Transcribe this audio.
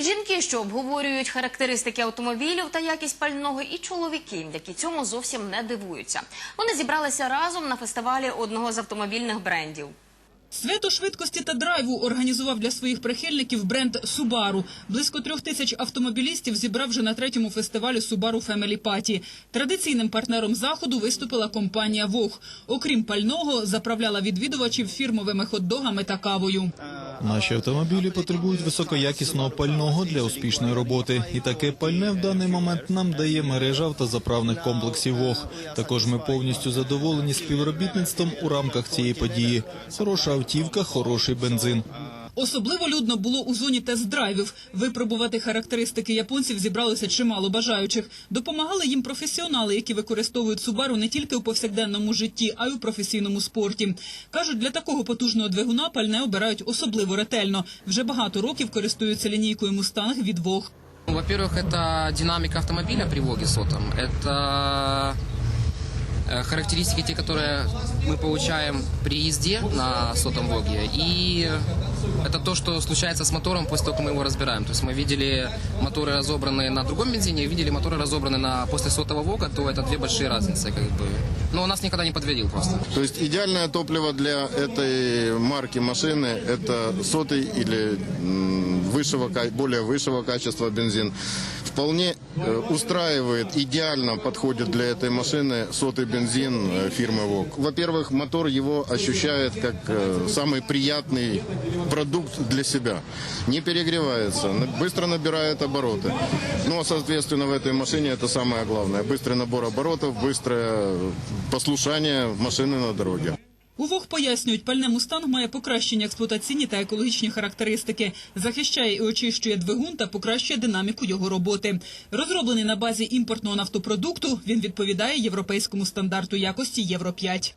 Жінки, що обговорюють характеристики автомобілів та якість пального, і чоловіки, які цьому зовсім не дивуються. Вони зібралися разом на фестивалі одного з автомобільних брендів. Свято швидкості та драйву організував для своїх прихильників бренд Subaru. Близько трьох тисяч автомобілістів зібрав вже на третьому фестивалі Subaru Family Party. Традиційним партнером заходу виступила компанія Вог. Окрім пального, заправляла відвідувачів фірмовими хот-догами та кавою. Наші автомобілі потребують високоякісного пального для успішної роботи, і таке пальне в даний момент нам дає мережа автозаправних комплексів ВОГ. Також ми повністю задоволені співробітництвом у рамках цієї події. Хороша автівка, хороший бензин. Особливо людно було у зоні тест-драйвів. Випробувати характеристики японців зібралося чимало бажаючих. Допомагали їм професіонали, які використовують Subaru не тільки у повсякденному житті, а й у професійному спорті. Кажуть, для такого потужного двигуна пальне обирають особливо ретельно. Вже багато років користуються лінійкою Mustang від Вог. Ну, Во-первых, это динамика автомобиля при Воге сотом. Это э, характеристики, те, которые мы получаем при езде на сотом Воге. И это то, что случается с мотором после того, как мы его разбираем. То есть мы видели моторы разобранные на другом бензине, видели моторы разобранные на после сотого Вога, то это две большие разницы. Как бы. Но он нас никогда не подводил просто. То есть идеальное топливо для этой марки машины это сотый или м, высшего, ка- более высшего качества бензин. Вполне э, устраивает, идеально подходит для этой машины сотый бензин э, фирмы ВОК. Во-первых, мотор его ощущает как э, самый приятный продукт для себя. Не перегревается, быстро набирает обороты. Ну, а, соответственно, в этой машине это самое главное. Быстрый набор оборотов, быстрое послушание машины на дороге. У Вог пояснюють, пальне «Мустанг» має покращені експлуатаційні та екологічні характеристики, захищає і очищує двигун та покращує динаміку його роботи. Розроблений на базі імпортного нафтопродукту, він відповідає європейському стандарту якості Євро 5.